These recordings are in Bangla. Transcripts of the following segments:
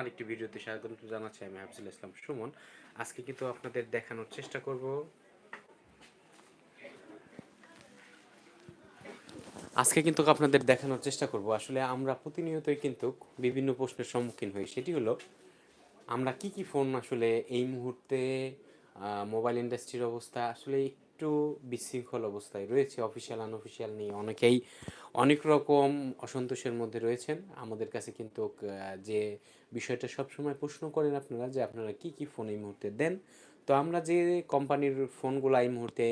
আরেকটি ভিডিওতে স্বাগত জানাচ্ছি আমি হাফিজুল ইসলাম সুমন। আজকে কিন্তু আপনাদের দেখানোর চেষ্টা করব। আজকে কিন্তু আপনাদের দেখানোর চেষ্টা করব। আসলে আমরা প্রতিনিয়তই কিন্তু বিভিন্ন প্রশ্নের সম্মুখীন হই। সেটি হলো, আমরা কি কি ফোন আসলে এই মুহূর্তে মোবাইল ইন্ডাস্ট্রির অবস্থা আসলে একটু বিশৃঙ্খল অবস্থায় রয়েছে অফিসিয়াল আনঅফিসিয়াল নিয়ে অনেকেই অনেক রকম অসন্তোষের মধ্যে রয়েছেন। আমাদের কাছে কিন্তু যে বিষয়টা সবসময় প্রশ্ন করেন আপনারা যে আপনারা কি কি ফোন এই মুহূর্তে দেন? তো আমরা যে কোম্পানির ফোনগুলো এই মুহূর্তে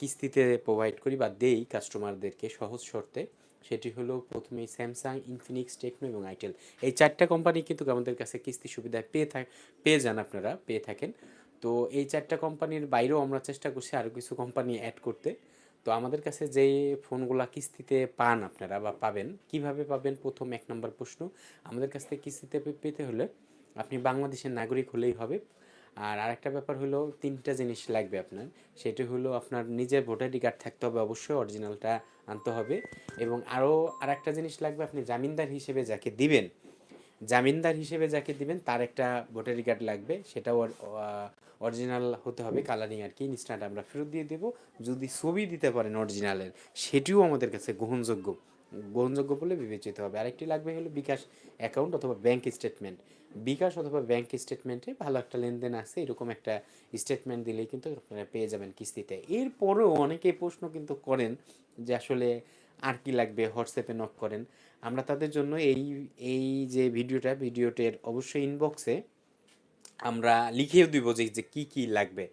কিস্তিতে প্রোভাইড করি বা দেই কাস্টমারদেরকে সহজ শর্তে, সেটি হলো প্রথমেই স্যামসাং ইনফিনিক্স টেকনো এবং আইটেল এই চারটা কোম্পানি কিন্তু আমাদের কাছে কিস্তি সুবিধা পেয়ে থাক পেয়ে যান আপনারা, পেয়ে থাকেন। তো এই চারটা কোম্পানির বাইরেও আমরা চেষ্টা করছি আরও কিছু কোম্পানি অ্যাড করতে। তো আমাদের কাছে যে ফোনগুলো কিস্তিতে পান আপনারা বা পাবেন, কীভাবে পাবেন? প্রথম এক নম্বর প্রশ্ন, আমাদের কাছ থেকে কিস্তিতে পেতে হলে আপনি বাংলাদেশের নাগরিক হলেই হবে। আর আরেকটা ব্যাপার হলো, তিনটা জিনিস লাগবে আপনার। সেটি হলো আপনার নিজের ভোটার আইডি কার্ড থাকতে হবে অবশ্যই অরিজিনালটা আনতে হবে। এবং আরও আরেকটা জিনিস লাগবে, আপনি জামিনদার হিসেবে যাকে দিবেন জামিনদার হিসেবে যাকে দিবেন, তার একটা ভোটার কার্ড লাগবে। সেটাও অরিজিনাল হতে হবে কালারিং আর কি। ইনস্ট্যান্ট আমরা ফেরত দিয়ে দেবো। যদি ছবি দিতে পারেন অরিজিনালের, সেটিও আমাদের কাছে গ্রহণযোগ্য। গ্রহণযোগ্য বলে বিবেচিত হবে। আরেকটি লাগবে হলো বিকাশ অ্যাকাউন্ট অথবা ব্যাংক স্টেটমেন্ট। বিকাশ অথবা ব্যাংক স্টেটমেন্টে ভালো একটা লেনদেন আছে, এরকম একটা স্টেটমেন্ট দিলেই কিন্তু আপনারা পেয়ে যাবেন কিস্তিতে। এরপরেও অনেকে প্রশ্ন কিন্তু করেন যে আসলে আর কি লাগবে? হোয়াটসঅ্যাপে নক করেন। আমরা তাদের জন্য এই এই যে ভিডিওটা, ভিডিওটের অবশ্যই ইনবক্সে আমরা লিখেও দিব যে যে কি কি লাগবে।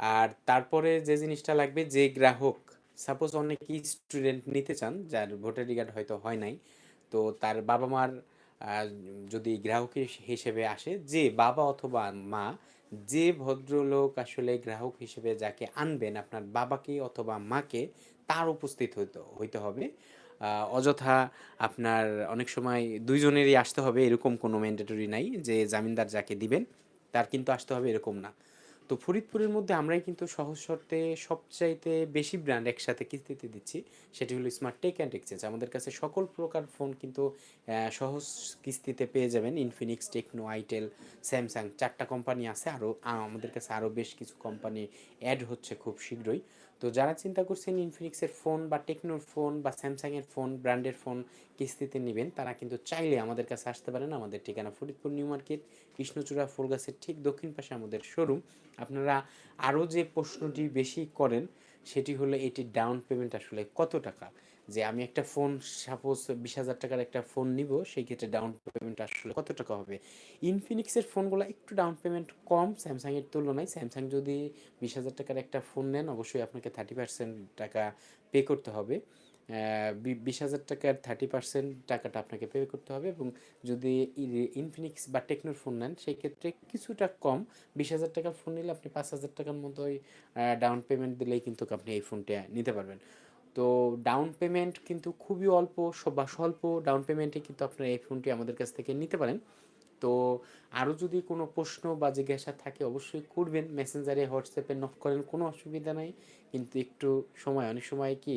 আর তারপরে যে জিনিসটা লাগবে, যে গ্রাহক সাপোজ অনেকেই স্টুডেন্ট নিতে চান, যার ভোটার কার্ড হয়তো হয় নাই, তো তার বাবা মার যদি গ্রাহক হিসেবে আসে, যে বাবা অথবা মা, যে ভদ্রলোক আসলে গ্রাহক হিসেবে যাকে আনবেন, আপনার বাবাকে অথবা মাকে তার উপস্থিত হইতে হইতে হবে। অযথা আপনার অনেক সময় দুইজনেরই আসতে হবে, এরকম কোনো ম্যান্ডেটরি নাই যে জামিনদার যাকে দিবেন, তার কিন্তু আসতে হবে এরকম না। তো ফরিদপুরের মধ্যে আমরাই কিন্তু সহজ শর্তে সবচাইতে বেশি ব্র্যান্ড একসাথে কিস্তিতে দিচ্ছি, সেটি হলো স্মার্ট টেক অ্যান্ড এক্সচেঞ্জ আমাদের কাছে সকল প্রকার ফোন কিন্তু সহজ কিস্তিতে পেয়ে যাবেন। ইনফিনিক্স টেকনো আইটেল স্যামসাং চারটা কোম্পানি আছে। আরও আমাদের কাছে আরও বেশ কিছু কোম্পানি অ্যাড হচ্ছে খুব শীঘ্রই। তো যারা চিন্তা করছেন ইনফিনিক্সের ফোন বা টেকনোর ফোন বা স্যামসাংয়ের ফোন ব্র্যান্ডের ফোন কিস্তিতে নেবেন, তারা কিন্তু চাইলে আমাদের কাছে আসতে পারেন আমাদের ঠিকানা ফরিদপুর, নিউ মার্কেট, কৃষ্ণচূড়া, ফুলগাছের ঠিক দক্ষিণ পাশে আমাদের শোরুম আপনারা আরও যে প্রশ্নটি বেশি করেন, সেটি হলো এটি ডাউন পেমেন্ট আসলে কত টাকা? যে আমি একটা ফোন সাপোজ বিশ হাজার টাকার একটা ফোন নিব, সেই ক্ষেত্রে ডাউন পেমেন্ট আসলে কত টাকা হবে? ইনফিনিক্সের ফোনগুলো একটু ডাউন পেমেন্ট কম স্যামসাংয়ের তুলনায়। স্যামসাং যদি বিশ হাজার টাকার একটা ফোন নেন, অবশ্যই আপনাকে থার্টি পার্সেন্ট টাকা পে করতে হবে। বিশ হাজার টাকার থার্টি পার্সেন্ট টাকাটা আপনাকে পে করতে হবে এবং যদি ইনফিনিক্স বা টেকনোর ফোন নেন, সেই ক্ষেত্রে কিছুটা কম। বিশ হাজার টাকার ফোন নিলে আপনি পাঁচ হাজার টাকার মতোই ডাউন পেমেন্ট দিলেই কিন্তু আপনি এই ফোনটা নিতে পারবেন। তো ডাউন পেমেন্ট কিন্তু খুবই অল্প বা স্বল্প ডাউন পেমেন্টে কিন্তু আপনারা এই ফোনটি আমাদের কাছ থেকে নিতে পারেন। তো আরও যদি কোনো প্রশ্ন বা জিজ্ঞাসা থাকে অবশ্যই করবেন। মেসেঞ্জারে হোয়াটসঅ্যাপে নক করেন, কোনো অসুবিধা নাই। কিন্তু একটু সময়, অনেক সময় কি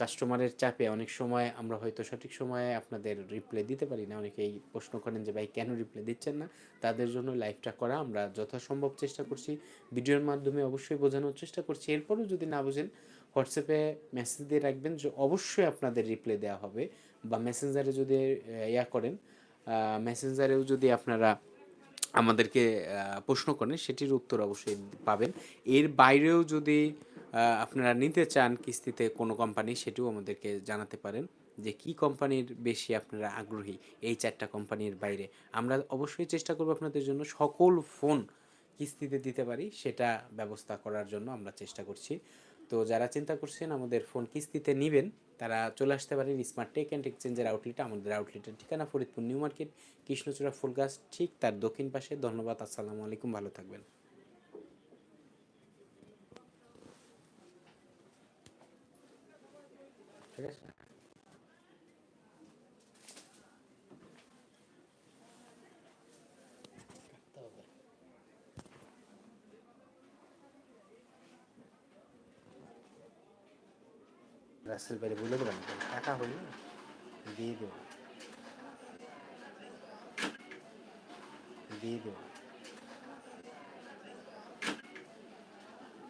কাস্টমারের চাপে অনেক সময় আমরা হয়তো সঠিক সময়ে আপনাদের রিপ্লাই দিতে পারি না। অনেকেই প্রশ্ন করেন যে, ভাই, কেন রিপ্লাই দিচ্ছেন না? তাদের জন্য লাইভটা করা আমরা যথাসম্ভব চেষ্টা করছি। ভিডিওর মাধ্যমে অবশ্যই বোঝানোর চেষ্টা করছি। এরপরেও যদি না বোঝেন হোয়াটসঅ্যাপে মেসেজ দিয়ে রাখবেন যে অবশ্যই আপনাদের রিপ্লাই দেওয়া হবে বা মেসেঞ্জারে যদি ইয়া করেন মেসেঞ্জারেও যদি আপনারা আমাদেরকে প্রশ্ন করেন, সেটির উত্তর অবশ্যই পাবেন। এর বাইরেও যদি আপনারা নিতে চান কিস্তিতে কোনো কোম্পানি সেটিও আমাদেরকে জানাতে পারেন যে কি কোম্পানির বেশি আপনারা আগ্রহী এই চারটা কোম্পানির বাইরে। আমরা অবশ্যই চেষ্টা করব আপনাদের জন্য সকল ফোন কিস্তিতে দিতে পারি, সেটা ব্যবস্থা করার জন্য আমরা চেষ্টা করছি। তো যারা চিন্তা করছেন আমাদের ফোন কিস্তিতে নেবেন, তারা চলে আসতে পারেন স্মার্ট টেক অ্যান্ড এক্সচেঞ্জের আউটলেটে আমাদের আউটলেটের ঠিকানা ফরিদপুর নিউ মার্কেট, কৃষ্ণচূড়া ফুলগাছ ঠিক তার দক্ষিণ পাশে। ধন্যবাদ, আসসালামু আলাইকুম, ভালো থাকবেন। ঠিক রাস্তার বাইরে বলে দেবেন টাকা হইলে দিয়ে দেব। দিয়ে দেব।